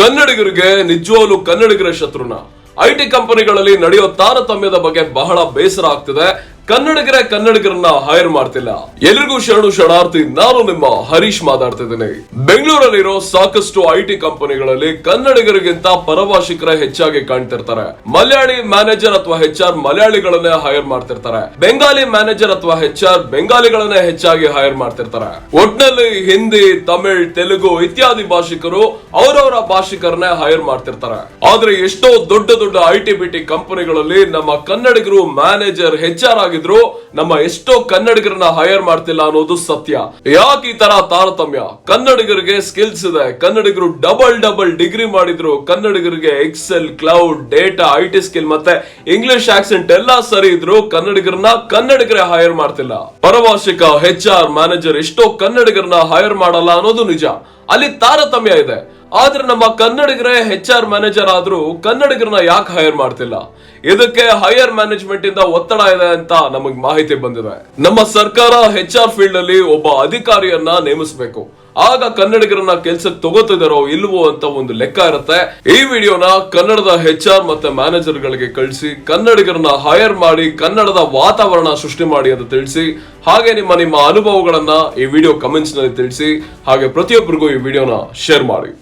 ಕನ್ನಡಿಗರಿಗೆ ನಿಜವಾಗ್ಲೂ ಕನ್ನಡಿಗರ ಶತ್ರುನ. ಐಟಿ ಕಂಪನಿಗಳಲ್ಲಿ ನಡೆಯೋ ತಾರತಮ್ಯದ ಬಗ್ಗೆ ಬಹಳ ಬೇಸರ ಆಗ್ತಿದೆ. ಕನ್ನಡಿಗರೇ ಕನ್ನಡಿಗರನ್ನ ಹೈರ್ ಮಾಡ್ತಿಲ್ಲ. ಎಲ್ರಿಗೂ ಶರಣು ಶರಣಾರ್ಥಿ, ನಾನು ನಿಮ್ಮ ಹರೀಶ್ ಮಾತಾಡ್ತಿದ್ದೀನಿ. ಬೆಂಗಳೂರಲ್ಲಿರೋ ಸಾಕಷ್ಟು ಐಟಿ ಕಂಪನಿಗಳಲ್ಲಿ ಕನ್ನಡಿಗರಿಗಿಂತ ಪರಭಾಷಿಕರ ಹೆಚ್ಚಾಗಿ ಕಾಣ್ತಿರ್ತಾರೆ. ಮಲಯಾಳಿ ಮ್ಯಾನೇಜರ್ ಅಥವಾ ಹೆಚ್ ಆರ್ ಮಲಯಾಳಿಗಳನ್ನೇ ಹೈರ್ ಮಾಡ್ತಿರ್ತಾರೆ. ಬೆಂಗಾಲಿ ಮ್ಯಾನೇಜರ್ ಅಥವಾ ಹೆಚ್ ಆರ್ ಬೆಂಗಾಲಿಗಳನ್ನೇ ಹೆಚ್ಚಾಗಿ ಹೈರ್ ಮಾಡ್ತಿರ್ತಾರೆ. ಒಟ್ನಲ್ಲಿ ಹಿಂದಿ, ತಮಿಳ್, ತೆಲುಗು ಇತ್ಯಾದಿ ಭಾಷಿಕರು ಅವರವರ ಭಾಷಿಕರನ್ನೇ ಹೈರ್ ಮಾಡ್ತಿರ್ತಾರೆ. ಆದ್ರೆ ಎಷ್ಟೋ ದೊಡ್ಡ ದೊಡ್ಡ ಐಟಿ ಬಿಟಿ ಕಂಪನಿಗಳಲ್ಲಿ ನಮ್ಮ ಕನ್ನಡಿಗರು ಮ್ಯಾನೇಜರ್, ಹೆಚ್ ಆರ್ ಆಗಿದ್ರು ನಮ್ಮ ಎಷ್ಟೋ ಕನ್ನಡಿಗರನ್ನ ಹೈಯರ್ ಮಾಡ್ತಿಲ್ಲ ಅನ್ನೋದು ಸತ್ಯ. ಯಾಕೆ ಈ ತರ ತಾರತಮ್ಯ? ಕನ್ನಡಿಗರಿಗೆ ಸ್ಕಿಲ್ಸ್ ಇದೆ. ಕನ್ನಡಿಗರು ಡಬಲ್ ಡಬಲ್ ಡಿಗ್ರಿ ಮಾಡಿದ್ರು. ಕನ್ನಡಿಗರಿಗೆ Excel cloud data I T skill ಮತ್ತೆ ಇಂಗ್ಲಿಷ್ ಆಕ್ಸೆಂಟ್ ಎಲ್ಲಾ ಸರಿ ಇದ್ರು ಕನ್ನಡಿಗರನ್ನ ಕನ್ನಡಿಗರೇ ಹೈಯರ್ ಮಾಡ್ತಿಲ್ಲ. ಪರಭಾಷಿಕ ಹೆಚ್ ಆರ್ ಮ್ಯಾನೇಜರ್ ಎಷ್ಟೋ ಕನ್ನಡಿಗರನ್ನ ಹೈಯರ್ ಮಾಡಲ್ಲ ಅನ್ನೋದು ನಿಜ. ಅಲ್ಲಿ ತಾರತಮ್ಯ ಇದೆ. ಆದ್ರೆ ನಮ್ಮ ಕನ್ನಡಿಗರೇ ಹೆಚ್ ಆರ್ ಮ್ಯಾನೇಜರ್ ಆದ್ರೂ ಕನ್ನಡಿಗರನ್ನ ಯಾಕೆ ಹೈರ್ ಮಾಡ್ತಿಲ್ಲ? ಇದಕ್ಕೆ ಹೈಯರ್ ಮ್ಯಾನೇಜ್ಮೆಂಟ್ ಇಂದ ಒತ್ತಡ ಇದೆ ಅಂತ ನಮಗ್ ಮಾಹಿತಿ ಬಂದಿದೆ. ನಮ್ಮ ಸರ್ಕಾರ ಹೆಚ್ ಆರ್ ಫೀಲ್ಡ್ ಅಲ್ಲಿ ಒಬ್ಬ ಅಧಿಕಾರಿಯನ್ನ ನೇಮಿಸಬೇಕು. ಆಗ ಕನ್ನಡಿಗರನ್ನ ಕೆಲ್ಸಕ್ಕೆ ತಗೋತಿದಾರೋ ಇಲ್ವೋ ಅಂತ ಒಂದು ಲೆಕ್ಕ ಇರುತ್ತೆ. ಈ ವಿಡಿಯೋನ ಕನ್ನಡದ ಹೆಚ್ ಆರ್ ಮತ್ತೆ ಮ್ಯಾನೇಜರ್ ಗಳಿಗೆ ಕಳಿಸಿ, ಕನ್ನಡಿಗರನ್ನ ಹೈಯರ್ ಮಾಡಿ, ಕನ್ನಡದ ವಾತಾವರಣ ಸೃಷ್ಟಿ ಮಾಡಿ ಅಂತ ತಿಳಿಸಿ, ಹಾಗೆ ನಿಮ್ಮ ನಿಮ್ಮ ಅನುಭವಗಳನ್ನ ಈ ವಿಡಿಯೋ ಕಮೆಂಟ್ಸ್ನಲ್ಲಿ ತಿಳಿಸಿ, ಹಾಗೆ ಪ್ರತಿಯೊಬ್ಬರಿಗೂ ಈ ವಿಡಿಯೋನ ಶೇರ್ ಮಾಡಿ.